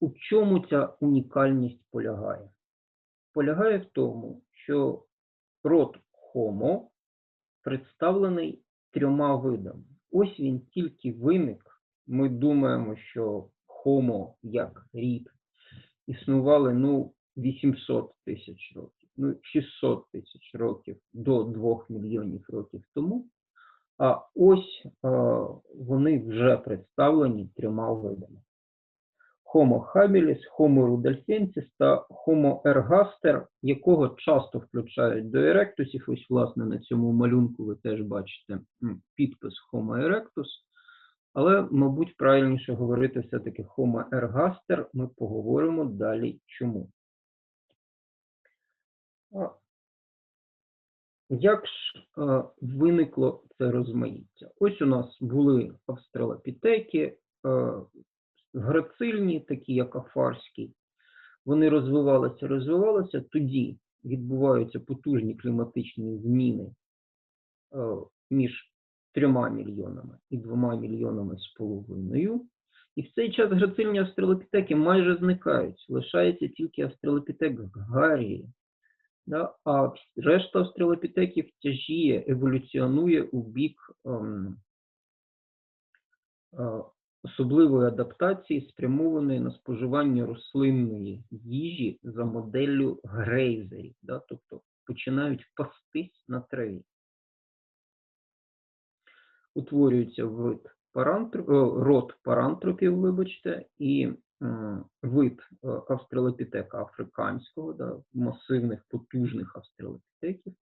У чому ця унікальність полягає? Полягає в тому, що род Homo представлений трьома видами. Ось він тільки виник. Ми думаємо, що Homo як рід існували ну 800 тисяч років, ну 600 тисяч років до 2 мільйонів років тому. А ось е, вони вже представлені трьома видами. Homo habilis, Homo rudolfensis та Homo ergaster, якого часто включають до еректусів. Ось, власне, на цьому малюнку ви теж бачите підпис Homo erectus. Але, мабуть, правильніше говорити все-таки Homo ergaster. Ми поговоримо далі чому. Як ж виникло це розмаїття? Ось у нас були австралопітеки, грацильні, такі як Афарський. Вони розвивалися, розвивалися, тоді відбуваються потужні кліматичні зміни е, між трьома мільйонами і двома мільйонами з половиною. І в цей час грацильні австралопітеки майже зникають. Лишається тільки австралопітек Гаррії, Да? А решта австралопітеків тяжіє, еволюціонує у бік ем, е, особливої адаптації, спрямованої на споживання рослинної їжі за моделлю грейзерів, да? тобто починають пастись на траві. Утворюється вид парантроп, род парантропів, вибачте, і вид е, австралопітека африканського, да, масивних потужних австралопітеків.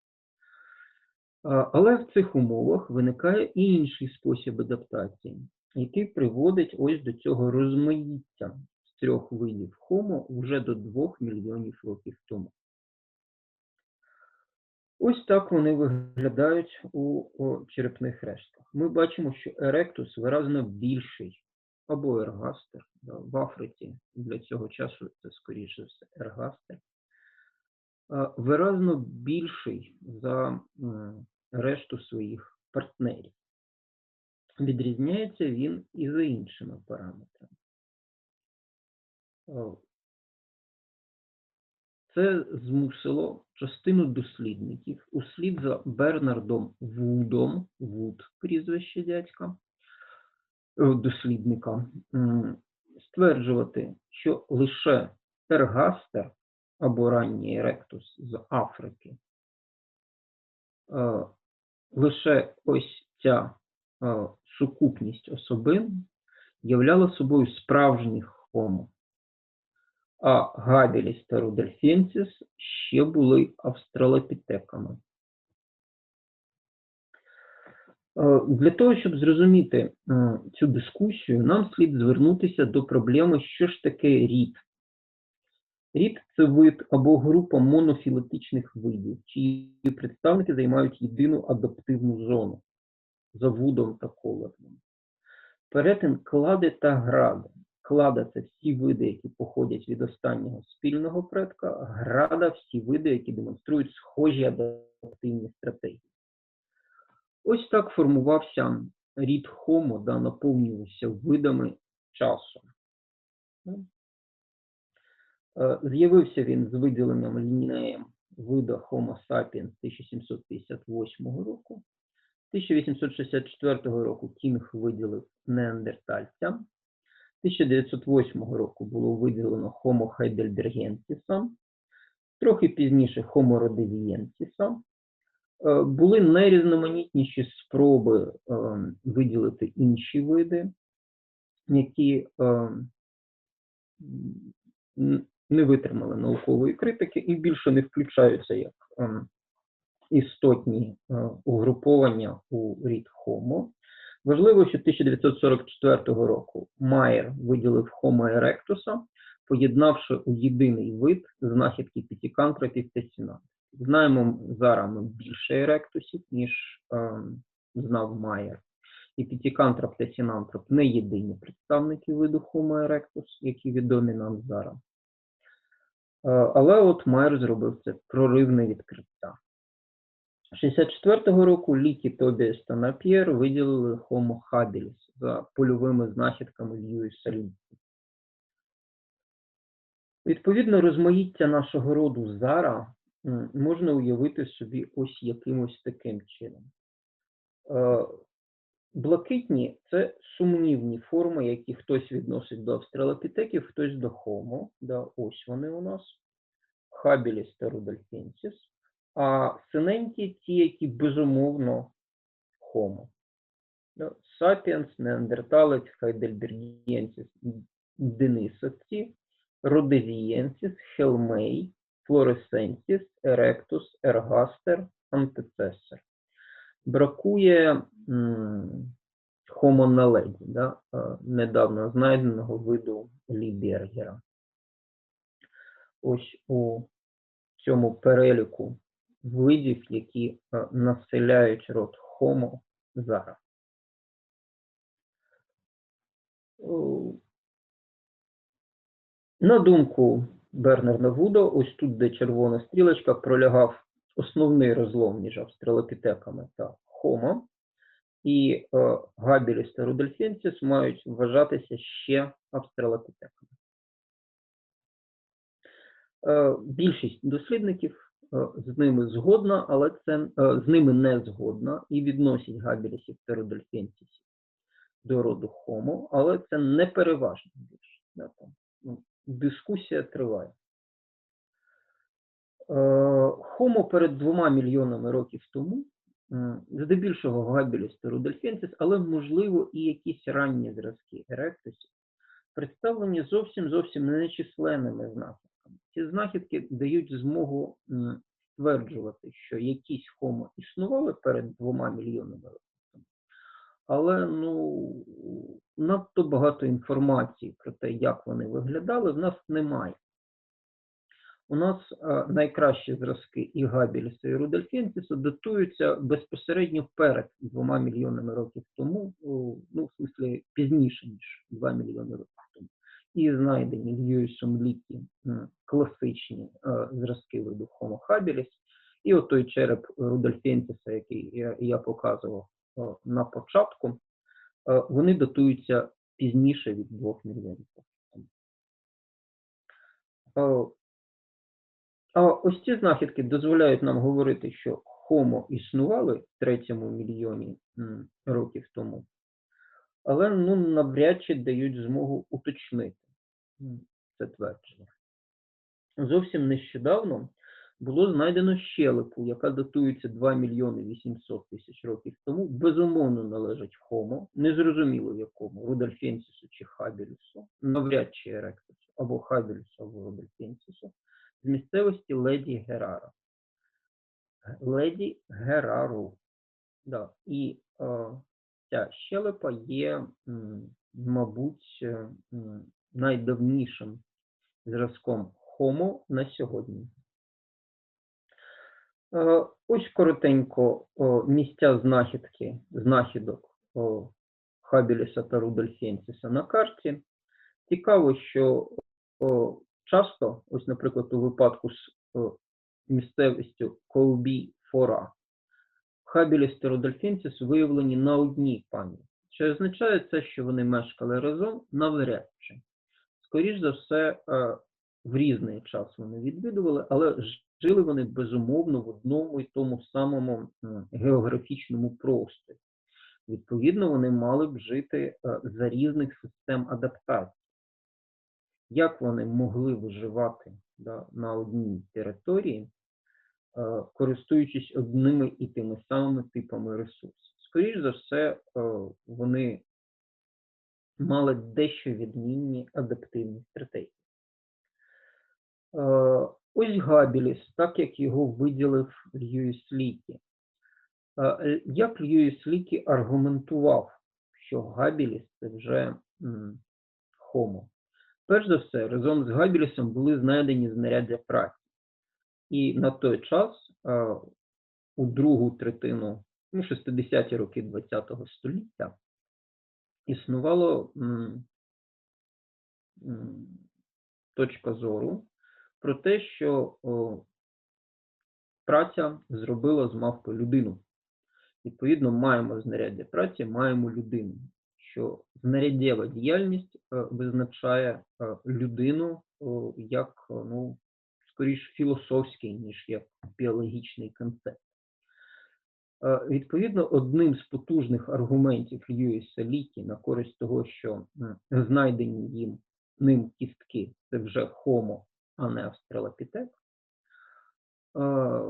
Але в цих умовах виникає інший спосіб адаптації, який приводить ось до цього розмаїття з трьох видів Homo вже до 2 мільйонів років тому. Ось так вони виглядають у черепних рештках. Ми бачимо, що Еректус виразно більший або ергастер. В Африці для цього часу це, скоріше все, ергастер. Виразно більший за решту своїх партнерів. Відрізняється він і за іншими параметрами. Це змусило частину дослідників услід за Бернардом Вудом, Вуд прізвище дядька, Е, дослідника стверджувати, що лише ергастер або ранній еректус з Африки, е, лише ось ця е, сукупність особин являла собою справжніх хомо. А Габіліс та Рудольфенсіс ще були австралопітеками. Е, для того, щоб зрозуміти цю дискусію, нам слід звернутися до проблеми, що ж таке рід. Рід це вид або група монофілетичних видів, чиї представники займають єдину адаптивну зону за вудом та колорном. Перетин клади та гради. Клада це всі види, які походять від останнього спільного предка, града всі види, які демонструють схожі адаптивні стратегії. Ось так формувався рід Homo, да, наповнювався видами часу. Е, з'явився він з виділенням лінеєм вида Homo sapiens 1758 року. 1864 року Кінг виділив неандертальця. 1908 року було виділено Homo heidelbergensis, трохи пізніше Homo rhodesiensis, Е, були найрізноманітніші спроби е, виділити інші види, які е, не витримали наукової критики і більше не включаються як істотні угруповання у рід Homo. Важливо, що 1944 року Майер виділив Homo erectus, поєднавши у єдиний вид знахідки п'ятикантропів та сінантів. Знаємо зараз більше еректусів, ніж е, знав Майер. І Пітікантроп та Сінантроп не єдині представники виду Homo erectus, які відомі нам зараз. Е, але от Майер зробив це проривне відкриття. 64-го року Лікі Тобіас та Нап'єр виділили Homo habilis за польовими знахідками Льюіса Лікі. Відповідно, розмаїття нашого роду зара можна уявити собі ось якимось таким чином. Е, Блакитні це сумнівні форми, які хтось відносить до австралопітеків, хтось до Homo. Да, ось вони у нас. Хабіліс та Рудольфенсіс. А синенькі ті, які безумовно. Да, Сапіенс, Неандерталець, Хайдельбергієнсіс, Денисовці, Родезієнсіс, Хелмей, Флоресенсіс, Еректус, Ергастер, Антецесер. Бракує naledi, да, е, недавно знайденого виду Лібергера. Ось у цьому переліку видів, які е, населяють род Homo зараз. На думку Бернерна Вуда, ось тут, де червона стрілочка, пролягав основний розлом між австралопітеками та Homo, і е, Габіліс та Рудольфенсіс мають вважатися ще австралопітеками. Е, Більшість дослідників е, з ними згодна, але це е, з ними не згодна і відносять Габілісів та до роду Homo, але це не переважна більшість. Да, ну, дискусія триває. Е, Homo перед двома мільйонами років тому, здебільшого Габіліс та але можливо і якісь ранні зразки Еректусів, представлені зовсім зовсім нечисленними знахідками. Ці знахідки дають змогу стверджувати, що якісь Homo існували перед двома мільйонами років. Але ну, надто багато інформації про те, як вони виглядали, в нас немає. У нас е, найкращі зразки і Габіліса, і Рудольфенсіса датуються безпосередньо перед двома мільйонами років тому, ну, в смислі, пізніше, ніж 2 мільйони років. І знайдені Льюісом Лікі класичні е, зразки виду Homo habilis, і от той череп Рудольфенсіса, який я, показував е, на початку, е, вони датуються пізніше від 2 мільйонів. Років ось ці знахідки дозволяють нам говорити, що Homo існували в третьому мільйоні років тому, але ну, навряд чи дають змогу уточнити це твердження. Зовсім нещодавно було знайдено щелепу, яка датується 2 мільйони 800 тисяч років тому, безумовно належить Homo, незрозуміло якому, Рудольфенсісу чи Хабілісу, навряд чи Еректусу, або Хабілісу, або Рудольфенсісу, з місцевості Леді Герара. Леді Герару. Да. І е, ця щелепа є, м, мабуть, е, м, найдавнішим зразком Homo на сьогодні. Е, Ось коротенько місця знахідки, знахідок Хабіліса та Рудольфенсіса на карті. Цікаво, що часто, ось, наприклад, у випадку з місцевістю Колбі Фора, Хабіліс та Рудольфенсіс виявлені на одній пам'яті. Чи означає це, що вони мешкали разом? Навряд чи. Скоріш за все, е, в різний час вони відвідували, але жили вони безумовно в одному і тому самому географічному просторі. Відповідно, вони мали б жити е, за різних систем адаптації. Як вони могли виживати да, на одній території, е, користуючись одними і тими самими типами ресурсів? Скоріш за все, вони мали дещо відмінні адаптивні стратегії. Е, Ось Габіліс, так як його виділив Льюіс Лікі. Е, е, Як Льюіс Лікі аргументував, що Габіліс це вже Homo? Перш за все, разом з Габілісом були знайдені знаряддя праці. І на той час, у другу третину, ну, 60-ті роки ХХ століття, існувало точка зору про те, що праця зробила з мавпи людину. Відповідно, маємо знаряддя праці, маємо людину. що знарядєва діяльність е, визначає е, людину як, е, ну, скоріш філософський, ніж як біологічний концепт. Е, Відповідно, одним з потужних аргументів Льюіса Лікі на користь того, що знайдені їм ним кістки це вже Homo, а не Австралопітек,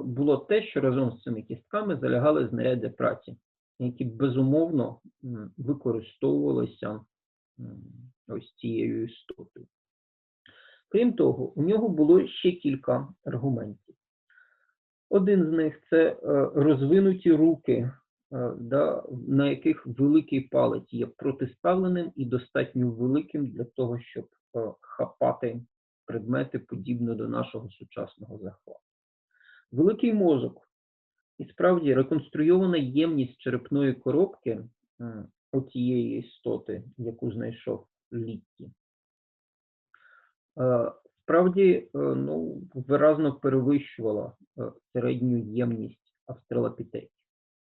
було те, що разом з цими кістками залягали знаряддя праці, які безумовно використовувалися ось цією істотою. Крім того, у нього було ще кілька аргументів. Один з них це е, розвинуті руки, е, да, на яких великий палець є протиставленим і достатньо великим для того, щоб е, хапати предмети подібно до нашого сучасного захвату. Великий мозок і справді реконструйована ємність черепної коробки оцієї істоти, яку знайшов Літті, справді е, ну, виразно перевищувала е, середню ємність австралопітеків,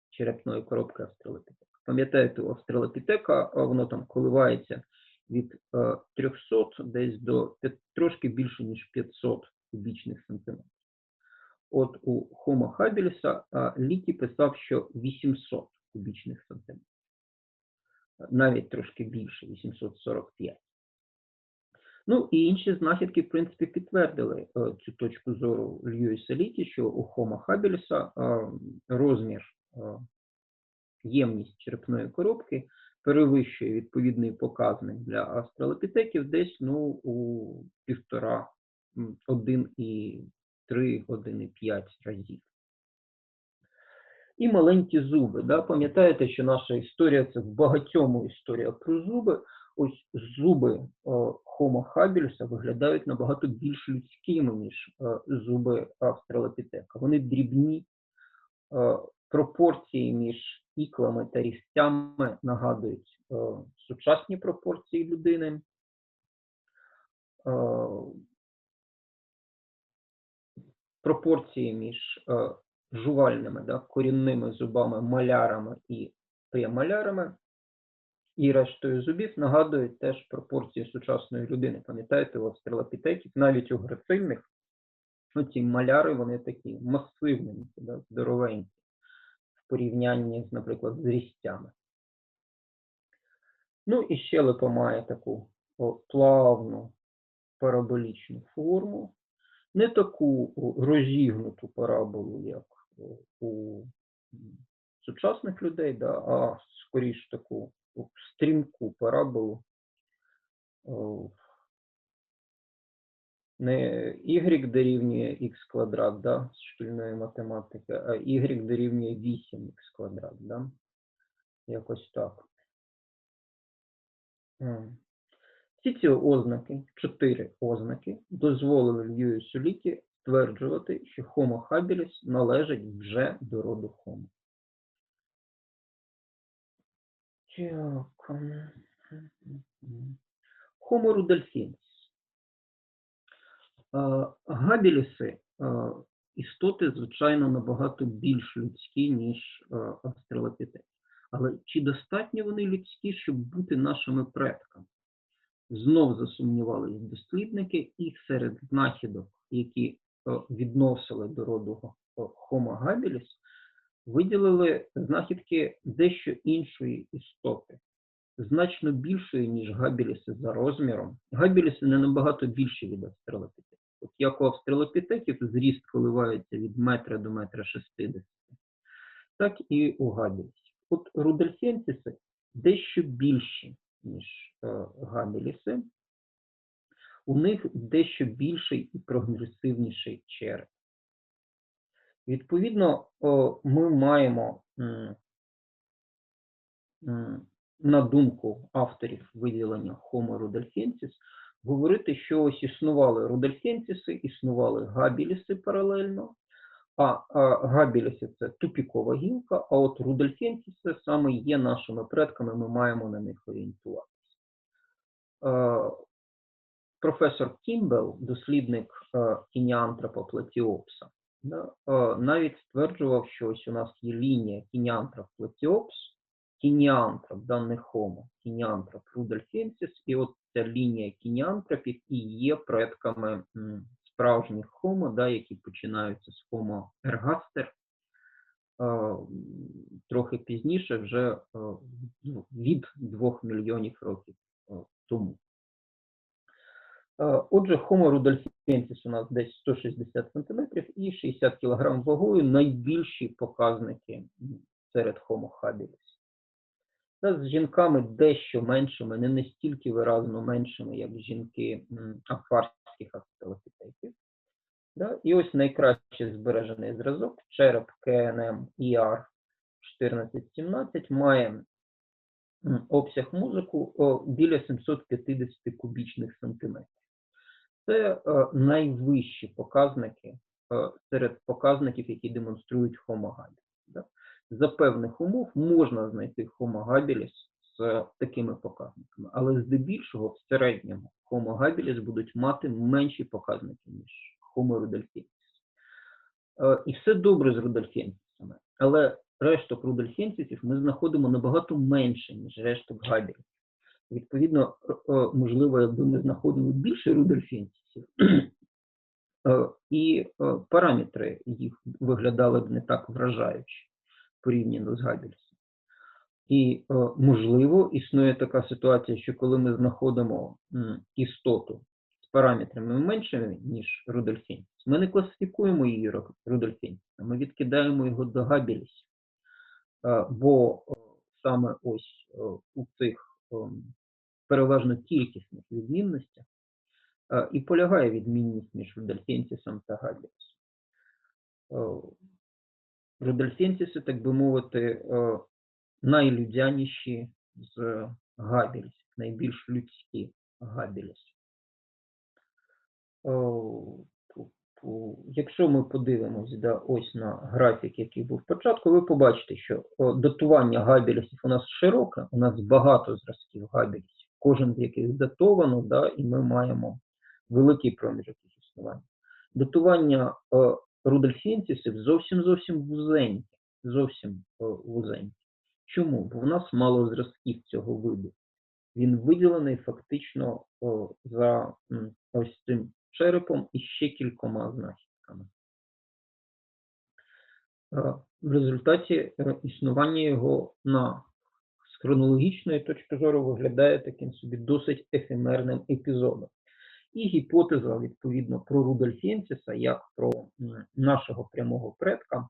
черепної коробки австралопітека. Пам'ятаєте, у австралопітека е, воно там коливається від е, 300 десь до трошки більше, ніж 500 кубічних сантиметрів. От у habilis е, Лікі писав, що 800 кубічних сантиметрів. Навіть трошки більше, 845. Ну і інші знахідки, в принципі, підтвердили е, цю точку зору Льюіса Літі, що у Homo habilis е, розмір, е, ємність черепної коробки перевищує відповідний показник для австралопітеків десь ну, у півтора, м, 1,3, 1,5 разів. І маленькі зуби. Да? Пам'ятаєте, що наша історія це в багатьому історія про зуби. Ось зуби е, Homo habilis виглядають набагато більш людськими, ніж е, зуби австралопітека. Вони дрібні, е, пропорції між іклами та різцями нагадують е, сучасні пропорції людини. Пропорції між жувальними, да, корінними зубами, малярами і премалярами, і рештою зубів нагадують теж пропорції сучасної людини. Пам'ятаєте, у австралопітеків, навіть у грацильних, ну, ці маляри, вони такі масивненькі, да, здоровенькі в порівнянні, з, наприклад, з різцями. Ну і щелепа має таку о, плавну параболічну форму, не таку розігнуту параболу, як у сучасних людей, да, а скоріш таку стрімку параболу. Не y дорівнює x квадрат, да, з шкільної математики, а y дорівнює 8x квадрат, да? Якось так. Всі ці ознаки, чотири ознаки, дозволили Льюісу Лікі стверджувати, що Homo habilis належить вже до роду Homo. Так. Homo rudolfensis. Габіліси е, істоти, звичайно, набагато більш людські, ніж е, австралопітек. Але чи достатньо вони людські, щоб бути нашими предками? Знов засумнівались дослідники, і серед знахідок, які відносили до роду Homo habilis, виділили знахідки дещо іншої істоти, значно більшої, ніж габіліси за розміром. Габіліси не набагато більші від австралопітеків. От як у австралопітеків зріст коливається від метра до метра шестидесяти, так і у габілісів. От рудольфенсіси дещо більші, ніж е, габіліси. У них дещо більший і прогресивніший череп. Відповідно, ми маємо, на думку авторів виділення Homo rudolfensis, говорити, що ось існували рудольфенсіси, існували габіліси паралельно, а, габіліси це тупікова гілка, а от рудольфенсіси саме є нашими предками, ми маємо на них орієнтуватися. Е, Професор Кімбел, дослідник е, кініантропа платіопса, навіть стверджував, що ось у нас є лінія кініантроп платіопс, кініантроп, даний Homo, кініантроп рудольфенсіс, і от ця лінія кініантропів і є предками справжніх Homo, да, які починаються з Homo ergaster, трохи пізніше, вже ну, від 2 мільйонів років тому. Е, Отже, Homo rudolfensis у нас десь 160 см і 60 кг вагою найбільші показники серед Homo habilis. Та з жінками дещо меншими, не настільки виразно меншими, як жінки афарських австралопітеків. Да? І ось найкраще збережений зразок, череп КНМ ІР 1417 має обсяг мозку біля 750 кубічних сантиметрів. Це е, найвищі показники е, серед показників, які демонструють habilis. За певних умов можна знайти habilis з такими показниками, але здебільшого в середньому habilis будуть мати менші показники, ніж. Е, І все добре з рудольфенсисами, але решток рудольфенсисів ми знаходимо набагато менше, ніж решток габілів. Відповідно, е, можливо, якби ми знаходили більше рудольфенсисів, е, і е, параметри їх виглядали б не так вражаюче порівняно з габільсом. І, можливо, існує така ситуація, що коли ми знаходимо істоту з параметрами меншими, ніж Рудольфенсіс, ми не класифікуємо її ро- ми відкидаємо його до габілісів. Е, Бо саме ось у цих переважно кількісних відмінностях і полягає відмінність між Рудольфенсісом та габілісом. Е, Рудольфенсіси, так би мовити, е, найлюдяніші з габілісів, найбільш людські габіліси. Якщо ми подивимось да, ось на графік, який був спочатку, ви побачите, що датування габілісів у нас широке, у нас багато зразків габілісів, кожен з яких датовано, да, і ми маємо великий проміжок існування. Датування рудольфенсісів зовсім зовсім вузеньке, зовсім вузеньке. Чому? Бо в нас мало зразків цього виду. Він виділений фактично за ось цим черепом і ще кількома знахідками. Е, В результаті е, існування його на з хронологічної точки зору виглядає таким собі досить ефемерним епізодом. І гіпотеза, відповідно, про Рудольфенсіса, як про нашого прямого предка,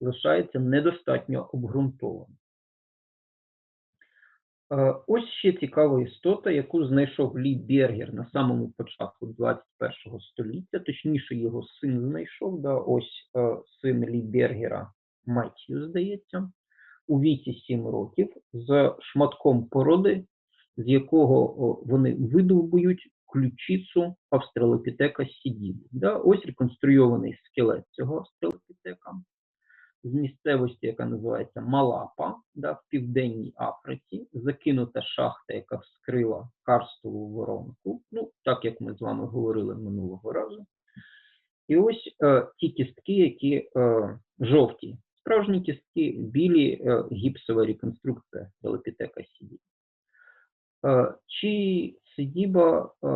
лишається недостатньо обґрунтованою. Е, Ось ще цікава істота, яку знайшов Лі Бергер на самому початку 21 століття, точніше його син знайшов, да, ось е, син Лі Бергера Меттью, здається, у віці 7 років з шматком породи, з якого вони видовбують ключицю австралопітека сідіби. Да, ось реконструйований скелет цього австралопітека з місцевості, яка називається Малапа, да, в південній Африці, закинута шахта, яка вскрила карстову воронку, ну, так як ми з вами говорили минулого разу. І ось е, ті кістки, які е, жовті, справжні кістки, білі е, гіпсова реконструкція Велопітека Сідіба. Е, чи Сидіба е,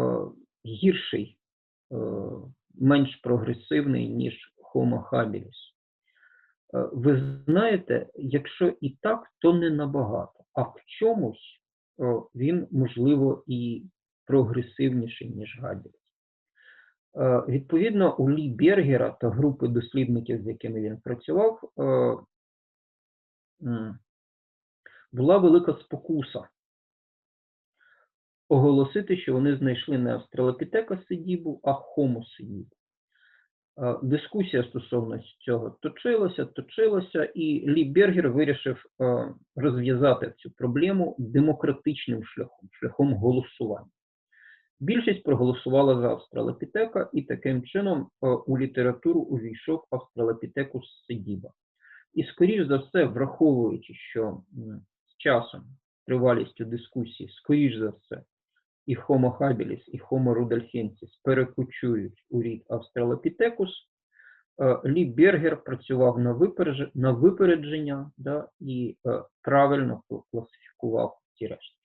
гірший, е, менш прогресивний, ніж Homo habilis? Е, Ви знаєте, якщо і так, то не набагато, а в чомусь е, він, можливо, і прогресивніший, ніж Габіліс. Е, Відповідно, у Лі Бергера та групи дослідників, з якими він працював, була велика спокуса оголосити, що вони знайшли не австралопітека сидібу, а Homo сидібу. Е, Дискусія стосовно цього точилася, точилася, і Лі Бергер вирішив е, розв'язати цю проблему демократичним шляхом, шляхом голосування. Більшість проголосувала за австралопітека, і таким чином е, у літературу увійшов австралопітекус сидіба. І, скоріш за все, враховуючи, що з часом, тривалістю дискусії, скоріш за все, і Homo habilis, і Homo rudolfensis перекочують у рід Е, Лі Бергер працював на випередження, да, і е, правильно класифікував ці рештки.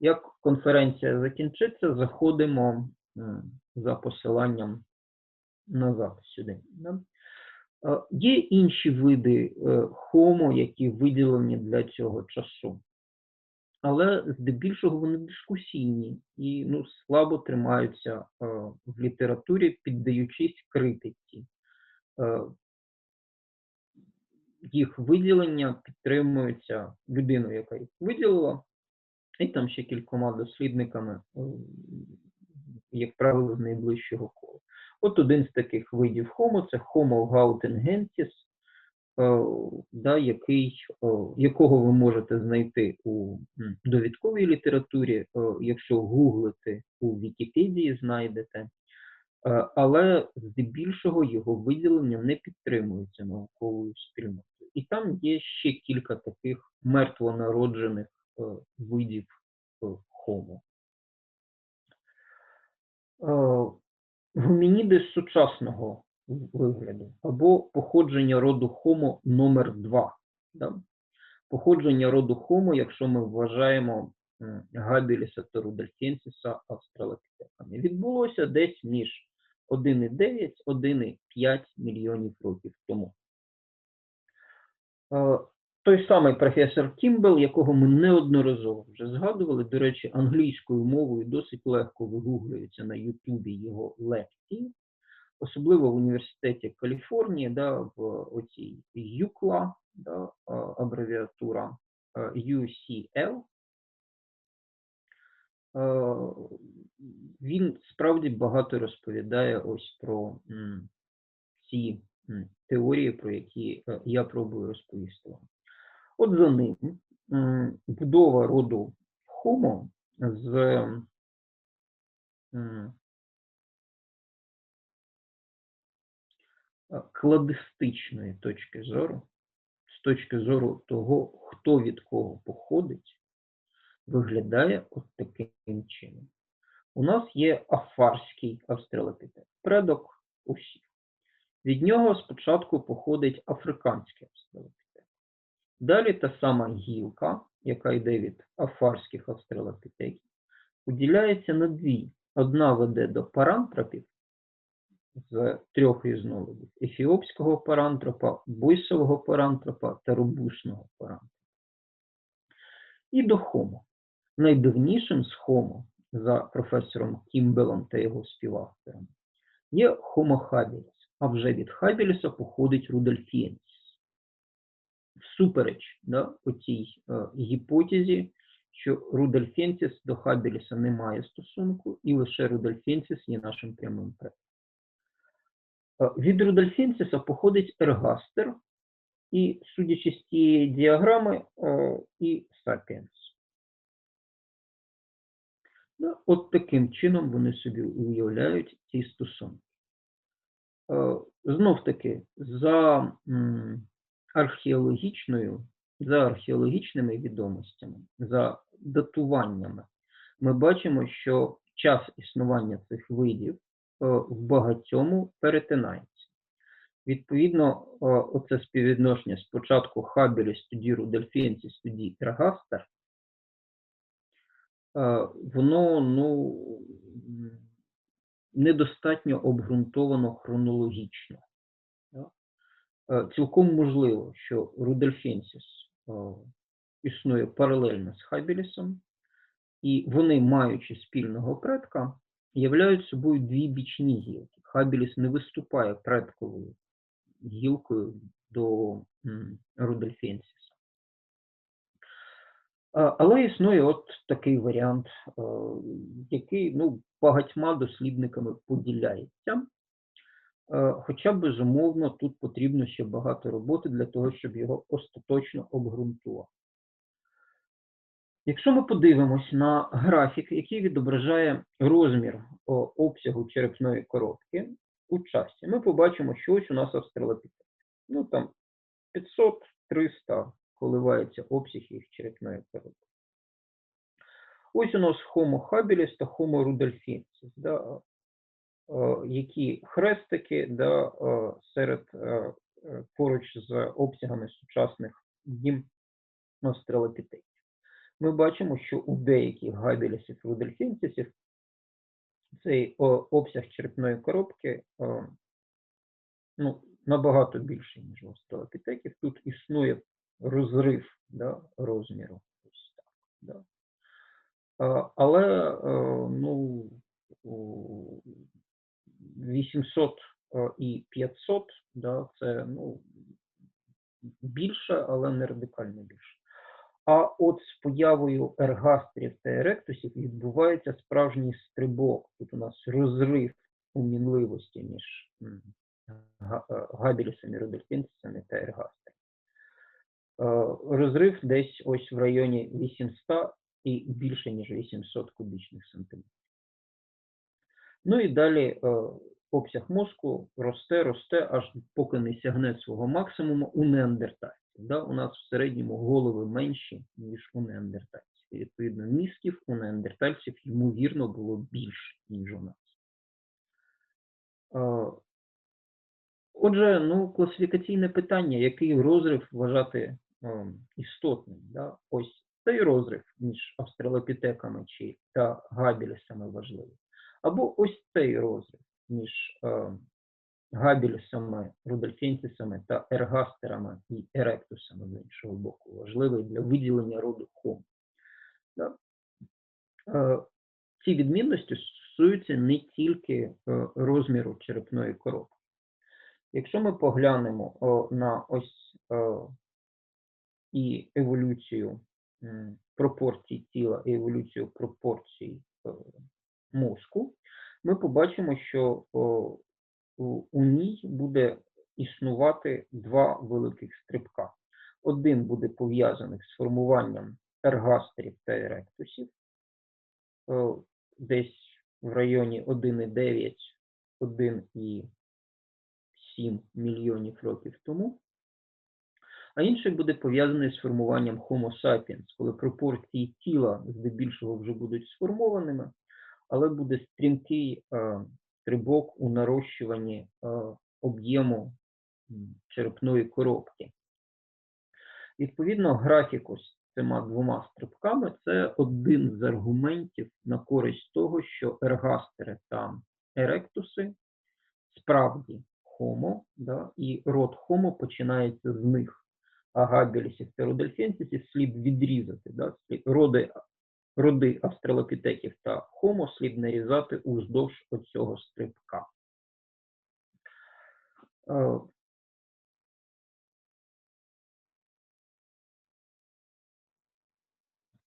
Як конференція закінчиться, заходимо за посиланням назад сюди. Да. Е, Є інші види е, Homo, які виділені для цього часу, але здебільшого вони дискусійні і ну, слабо тримаються е, в літературі, піддаючись критиці. Е, Їх виділення підтримується людиною, яка їх виділила, і там ще кількома дослідниками, е, як правило, з найближчого кола. От один з таких видів Homo – це Homo gautengensis, да, який, е, якого ви можете знайти у довідковій літературі, е, якщо гуглити у Вікіпедії знайдете, Е, але здебільшого його виділення не підтримується науковою спільнотою. І там є ще кілька таких мертвонароджених е, видів е. Е, Гомініди сучасного вигляду або походження роду Homo номер 2. Да? Походження роду Homo, якщо ми вважаємо Габіліса та Рудольфенсіса австралопітеками, відбулося десь між 1,9-1,5 мільйонів років тому. Е, Той самий професор Кімбел, якого ми неодноразово вже згадували, до речі, англійською мовою досить легко вигуглюється на Ютубі його лекції, особливо в університеті Каліфорнії, да, в оцій UCLA, да, абревіатура е, UCL. Е, Він справді багато розповідає ось про ці теорії, про які е, я пробую розповісти вам. От за ним будова роду Homo з кладистичної точки зору, з точки зору того, хто від кого походить, виглядає от таким чином. У нас є афарський австралопітек, предок усіх. Від нього спочатку походить африканський австралопітек. Далі та сама гілка, яка йде від афарських австралопітеків, поділяється на дві. Одна веде до парантропів з трьох різновидів: ефіопського парантропа, бойсового парантропа та робушного парантропа. І до Homo. Найдавнішим з Homo, за професором Кімбелом та його співавторами, є Homo habilis, а вже від Хабіліса походить Рудольфієнсіс. Всупереч да, оцій е, гіпотезі, що Рудольфенсіс до Хабіліса не має стосунку, і лише Рудольфенсіс є нашим прямим предком. Е, Від Рудольфенсіса походить Ергастер, і, судячи з цієї діаграми, е, і Сапіенс. От таким чином вони собі уявляють ці стосунки. Е, Знов таки, за археологічною, за археологічними відомостями, за датуваннями, ми бачимо, що час існування цих видів е, в багатьому перетинається. Відповідно, е, оце співвідношення спочатку Хабіліс, тоді Рудольфенсіс, тоді Ергастер, е, воно ну, недостатньо обґрунтовано хронологічно. Е, Цілком можливо, що Рудольфенсіс е, існує паралельно з Хабілісом, і вони, маючи спільного предка, являють собою дві бічні гілки. Хабіліс не виступає предковою гілкою до м, Рудольфенсіса. Але існує от такий варіант, який ну, багатьма дослідниками поділяється. Хоча, безумовно, тут потрібно ще багато роботи для того, щоб його остаточно обґрунтувати. Якщо ми подивимось на графік, який відображає розмір обсягу черепної коробки у часі, ми побачимо, що ось у нас австралопітек. Ну там 500-300 коливається обсяг їх черепної коробки. Ось у нас Homo habilis та Homo rudolfensis. Да? які хрестики да, е, серед е, е, поруч з обсягами сучасних їм австралопітеків. Ми бачимо, що у деяких габілісів рудольфінцісів цей обсяг черепної коробки ну, набагато більший, ніж у австралопітеків. Тут існує розрив да, розміру. Ось так, да. Але ну, у 800 е, і 500 да, це ну, більше, але не радикально більше. А от з появою ергастрів та еректусів відбувається справжній стрибок. Тут у нас розрив у мінливості між е, габілісами, родельфінцями та ергастрами. Е, Розрив десь ось в районі 800 і більше, ніж 800 кубічних сантиметрів. Ну і далі е, обсяг мозку росте, росте, аж поки не сягне свого максимуму у неандертальців. Да? У нас в середньому голови менші, ніж у неандертальців. І, відповідно, мізків у неандертальців, ймовірно, було більше, ніж у нас. Отже, ну, класифікаційне питання, який розрив вважати істотним. Да? Ось цей розрив між австралопітеками чи та габілісами важливий. Або ось цей розрив між е, габілісами, рудольфінцісами та ергастерами і еректусами з іншого боку важливий для виділення роду. Да? Е, ці відмінності стосуються не тільки е, розміру черепної коробки. Якщо ми поглянемо на ось і еволюцію пропорцій тіла, і еволюцію пропорцій е, мозку, ми побачимо, що у, ній буде існувати два великих стрибка. Один буде пов'язаний з формуванням ергастерів та еректусів, е, десь в районі 1,9, 1,7 мільйонів років тому, а інший буде пов'язаний з формуванням Homo sapiens, коли пропорції тіла здебільшого вже будуть сформованими, але буде стрімкий е, стрибок у нарощуванні е, об'єму черепної коробки. Відповідно, графіку з цими двома стрибками це один з аргументів на користь того, що ергастери та еректуси справді Homo, да, і род Homo починається з них. А габілісів та слід відрізати. Да, слід, роди, роди австралопітеків та Homo слід нарізати уздовж оцього стрибка. Е,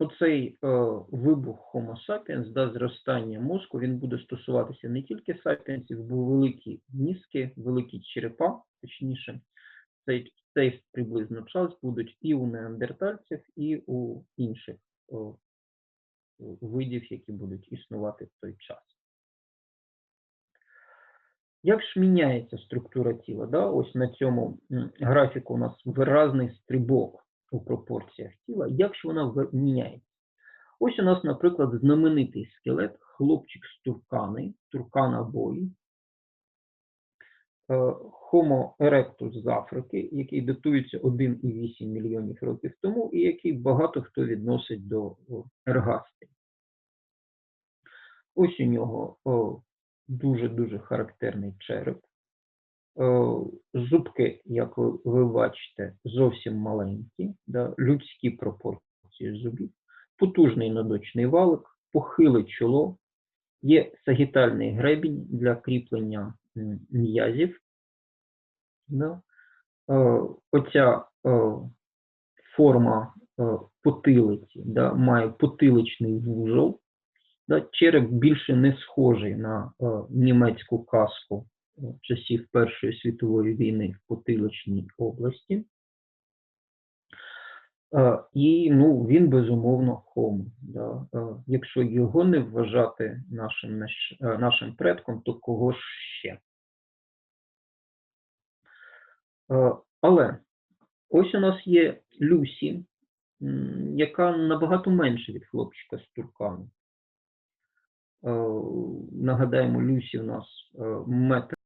Оцей е, вибух Homo sapiens, да, зростання мозку, він буде стосуватися не тільки сапіенсів, бо великі мізки, великі черепа, точніше, цей, цей приблизно час будуть і у неандертальців, і у інших видів, які будуть існувати в той час. Як ж міняється структура тіла? Да? Ось на цьому графіку у нас виразний стрибок у пропорціях тіла. Як ж вона міняється? Ось у нас, наприклад, знаменитий скелет, хлопчик з туркани, туркана бої, Homo erectus з Африки, який датується 1,8 мільйонів років тому, і який багато хто відносить до о, ергастрів. Ось у нього дуже-дуже характерний череп. Е, Зубки, як ви, бачите, зовсім маленькі, да, людські пропорції зубів, потужний надочний валик, похиле чоло, є сагітальний гребінь для кріплення м'язів. Да. Е, Оця е, форма е, потилиці да, має потиличний вузол. Да, череп більше не схожий на німецьку каску часів Першої світової війни в потиличній області. Е, І ну, він безумовно хомо. Да. Е, Якщо його не вважати нашим, е, нашим предком, то кого ж ще? Але ось у нас є Люсі, яка набагато менше від хлопчика з туркану. Нагадаємо, Люсі у нас метр